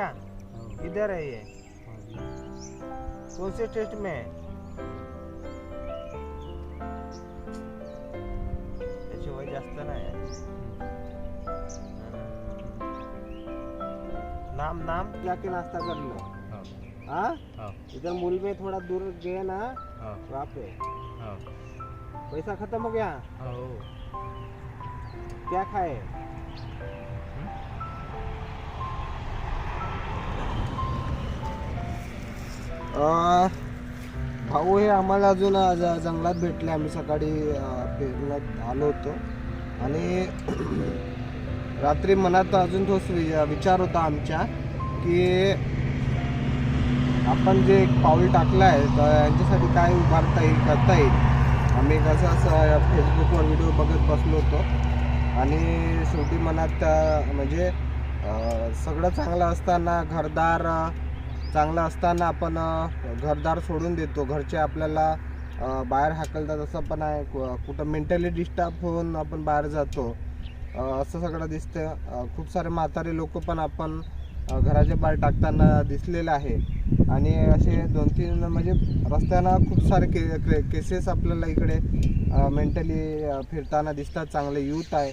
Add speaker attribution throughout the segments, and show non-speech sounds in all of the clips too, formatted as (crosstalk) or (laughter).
Speaker 1: Major है ये। कौन से taste में है? वय जास्त नाही आहे. नाम नाम जाके नाश्ता कर लो हाँ? इधर मूल में थोड़ा दूर गए ना वहाँ पे। पैसा खत्म हो गया? क्या खाए? भाऊ हे आम्हाला अजून ज- जंगलात भेटले. आम्ही सकाळी अं, फिरण्यात आलो होतो. आणि (clears throat) रात्री मनात अजून तोच वि- विचार होता आमच्या की आपण जे एक पाऊल टाकलं आहे तर यांच्यासाठी काय उभारता येईल करता येईल? आम्ही कसं असं फेसबुकवर व्हिडिओ बघत बसलो होतो. आणि शेवटी मनात अं, म्हणजे अं, सगळं चांगलं असताना घरदार अं, चांगलं असताना आपण घरदार सोडून देतो. घरचे आपल्याला बाहेर हाकलतात असं पण आहे. कुठं मेंटली डिस्टर्ब होऊन आपण बाहेर जातो. असं सगळं दिसतं खूप सारे म्हातारे लोक पण आपण घराच्या बाहेर टाकताना दिसलेलं आहे. आणि असे दोन तीन म्हणजे रस्त्यानं खूप सारे के केसेस आपल्याला इकडे मेंटली फिरताना दिसतात. चांगले यूथ आहे.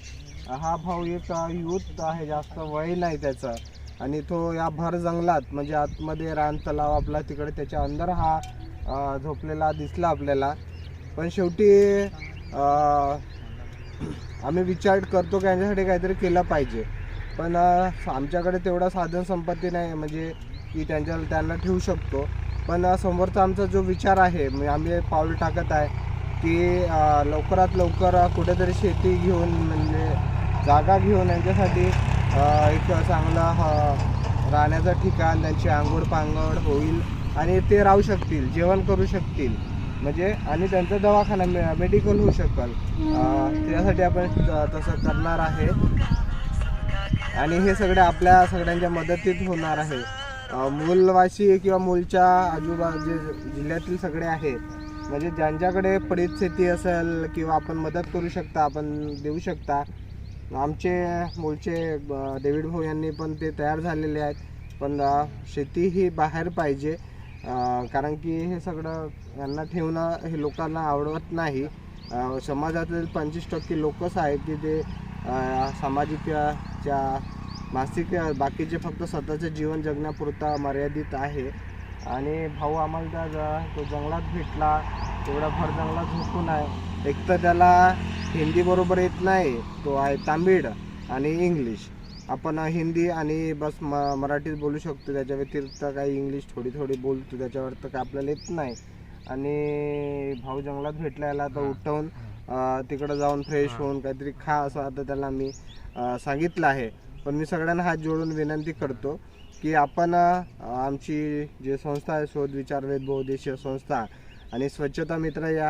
Speaker 1: हा भाऊ एक यूथ आहे. जास्त वय नाही त्याचं. आणि तो या भर जंगलात म्हणजे आतमध्ये रान तलाव आपला तिकडे त्याच्या अंदर हा झोपलेला दिसला आपल्याला. पण शेवटी आम्ही विचार करतो की यांच्यासाठी काहीतरी केलं पाहिजे. पण आमच्याकडे तेवढा साधन संपत्ती नाही म्हणजे की त्यांच्या त्यांना ठेवू शकतो. पण समोरचा आमचा जो विचार आहे म्हणजे आम्ही पाऊल टाकत आहे की लवकरात लवकर कुठेतरी शेती घेऊन म्हणजे जागा घेऊन यांच्यासाठी एक चांगला राहण्याचं ठिकाण त्यांची आंघोळ पांघोळ होईल आणि ते राहू शकतील जेवण करू शकतील. म्हणजे आणि त्यांचा दवाखाना मे- मेडिकल होऊ शकल. त्यासाठी आपण तसं करणार आहे. आणि हे सगळे आपल्या सगळ्यांच्या मदतीत होणार आहे. मूलवासी किंवा मूलच्या आजूबाजू जिल्ह्यातील सगळे आहे म्हणजे ज्यांच्याकडे पडीत शेती असेल किंवा आपण मदत करू शकता आपण देऊ शकता आमचे मूळचे डेव्हिड भाऊ यांनी पण ते तयार झालेले आहेत. पण शेती ही बाहेर पाहिजे. कारण की हे सगळं यांना ठेवणं हे लोकांना आवडत नाही. समाजातील पंचवीस टक्के लोकच आहेत की ते सामाजिकच्या सामाजिक च्या मासिक बाकीचे फक्त स्वतःचं जीवन जगण्यापुरता मर्यादित आहे. आणि भाऊ आम्हाला त्या ज- तो जंगलात भेटला तेवढा भर जंगलात झोपून आहे. एक तर त्याला हिंदी बरोबर येत नाही तो आहे तामिळ आणि इंग्लिश. आपण हिंदी आणि बस म मराठीत बोलू शकतो त्याच्या व्यतिरिक्त काही इंग्लिश थोडी थोडी बोलतो त्याच्यावर तर काय आपल्याला येत नाही. आणि भाऊ जंगलात भेटला याला तर उठवून तिकडं जाऊन फ्रेश होऊन काहीतरी खा असं आता त्याला मी सांगितलं आहे. पण मी सगळ्यांना हात जोडून विनंती करतो की आपण आमची जी संस्था आहे शोध विचार वेद बहुउद्देशीय संस्था आणि स्वच्छता मित्र या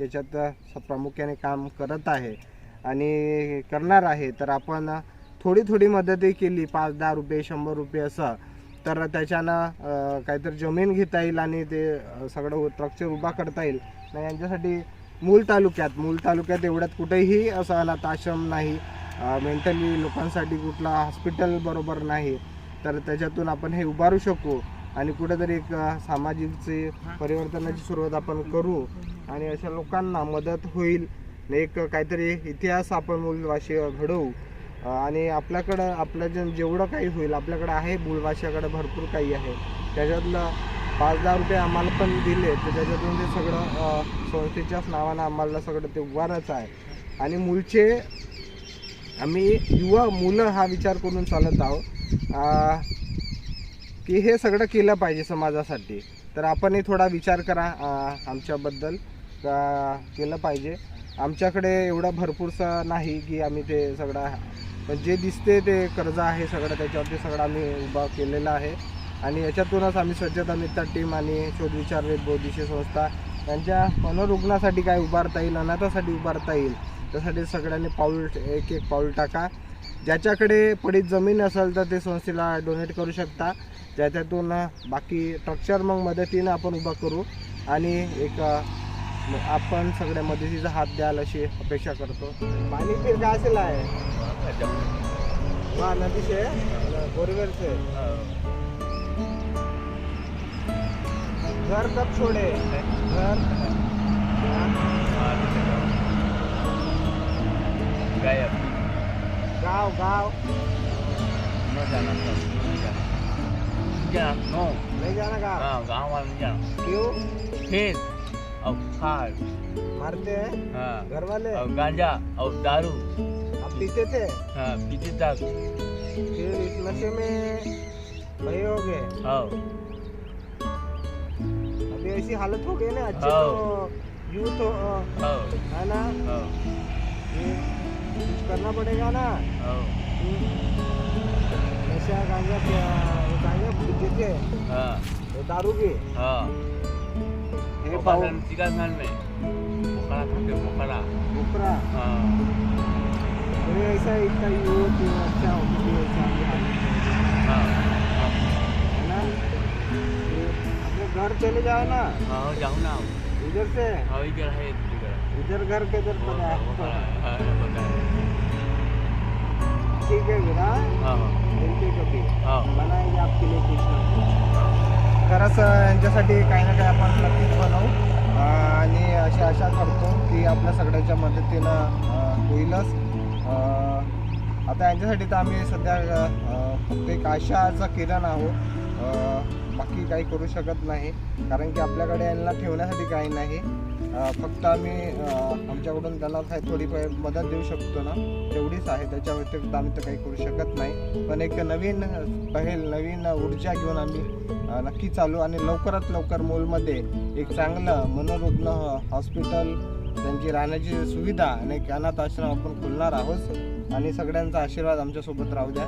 Speaker 1: याच्यात प्रामुख्याने काम करत आहे. आणि करणार आहे. तर आपण थोडी थोडी मदतही केली. पाच दहा रुपये शंभर रुपये असं. तर त्याच्यानं काहीतरी जमीन घेता येईल आणि ते सगळं स्ट्रक्चर उभा करता येईल. आणि यांच्यासाठी मूल तालुक्यात मूल तालुक्यात एवढ्यात कुठेही असं अनाथ आश्रम नाही. मेंटली लोकांसाठी कुठला हॉस्पिटल बरोबर नाही. तर त्याच्यातून आपण हे उभारू शकू. आणि कुठेतरी एक सामाजिकचे परिवर्तनाची सुरुवात आपण करू आणि अशा लोकांना मदत होईल. एक काहीतरी इतिहास आपण मूलवाशी घडवू. आणि आपल्याकडं आपलं जे जेवढं काही होईल आपल्याकडं आहे मूलभाषाकडं भरपूर काही आहे. त्याच्यातलं पाच दहा रुपये आम्हाला पण दिले तर त्याच्यातून ते सगळं संस्थेच्याच नावानं आम्हाला सगळं ते उभारायचं आहे. आणि मूळचे आम्ही युवा मुलं हा विचार करून चालत आहोत. की हे सगळं केलं पाहिजे समाजासाठी. तर आपणही थोडा विचार करा आमच्याबद्दल. का केलं पाहिजे. आमच्याकडे एवढा भरपूरसा नाही की आम्ही ते सगळं पण जे दिसते ते कर्ज आहे सगळं त्याच्यावरती सगळं आम्ही उभा केलेलं आहे. आणि याच्यातूनच आम्ही स्वच्छता मित्र टीम आणि शोधविचार वेद बौद्धिशी संस्था त्यांच्या मनोरुग्णासाठी काय उभारता येईल अनाथासाठी उभारता येईल त्यासाठी सगळ्यांनी पाऊल एक एक पाऊल टाका. ज्याच्याकडे पडीत जमीन असेल तर ते संस्थेला डोनेट करू शकता. ज्याच्यातून बाकी स्ट्रक्चर मग मदतीनं आपण उभा करू आणि एक आपण सगळ्या मदतीचा हात द्याल अशी अपेक्षा करतो. पाणी फिर काय असेल आहे? वा नदीचे बोरवेलचे घर कब छोड़े? घर.
Speaker 2: गायब.
Speaker 1: गाव गाव
Speaker 2: न जाना नहीं जाना नो।
Speaker 1: नहीं जाना गाव
Speaker 2: हाँ गाँव वाला नहीं जाना
Speaker 1: क्यों?
Speaker 2: खेत। और खाल
Speaker 1: मारते हैं?
Speaker 2: हाँ।
Speaker 1: घर वाले
Speaker 2: और गांजा और दारू।
Speaker 1: आप पीते थे?
Speaker 2: हाँ पीते
Speaker 1: फिर इस नशे में भय हो गए।
Speaker 2: हाँ।
Speaker 1: अभी ऐसी हालत हो गई ना अच्छे। तो यूथ हो। ना? करना पड़ेगा ना?
Speaker 2: हाँ.
Speaker 1: नशा गांजा क्या वो गांजा पीते थे
Speaker 2: हाँ
Speaker 1: दारू
Speaker 2: हाँ.
Speaker 1: हे
Speaker 2: चिकन में खाते हाँ.
Speaker 1: तो ऐसा इतना यूथ अच्छा हो कि की हालत है।
Speaker 2: हाँ हाँ
Speaker 1: है ना अपने घर चले जाओ ना?
Speaker 2: हाँ जाऊँ ना.
Speaker 1: इधर से?
Speaker 2: हाँ इधर है इधर
Speaker 1: इधर घर के इधर पता
Speaker 2: पोखरा
Speaker 1: है मिलते कभी
Speaker 2: हाँ.
Speaker 1: बनाएंगे आपके लिए कुछ ना कुछ खरंच यांच्यासाठी काही ना काही आपण नक्कीच बनवू. आणि अशी आशा करतो की आपल्या सगळ्यांच्या मदतीनं होईलच. आता यांच्यासाठी तर आम्ही सध्या फक्त एक आशाचा किरण आहोत. बाकी काही करू शकत नाही. कारण की आपल्याकडे यांना ठेवण्यासाठी काही नाही. फक्त आम्ही आमच्याकडून त्यांना काही थोडी मदत देऊ शकतो ना. तेवढीच आहे. त्याच्या व्यतिरिक्त आम्ही तर काही करू शकत नाही. पण एक नवीन पहेल नवीन ऊर्जा घेऊन आम्ही नक्की चालू आणि लवकरात लवकर मोलमध्ये एक चांगलं मनोरुग्ण हॉस्पिटल त्यांची राहण्याची सुविधा आणि एक अनाथ आश्रम आपण खोलणार आहोत. आणि सगळ्यांचा आशीर्वाद आमच्यासोबत राहू द्या.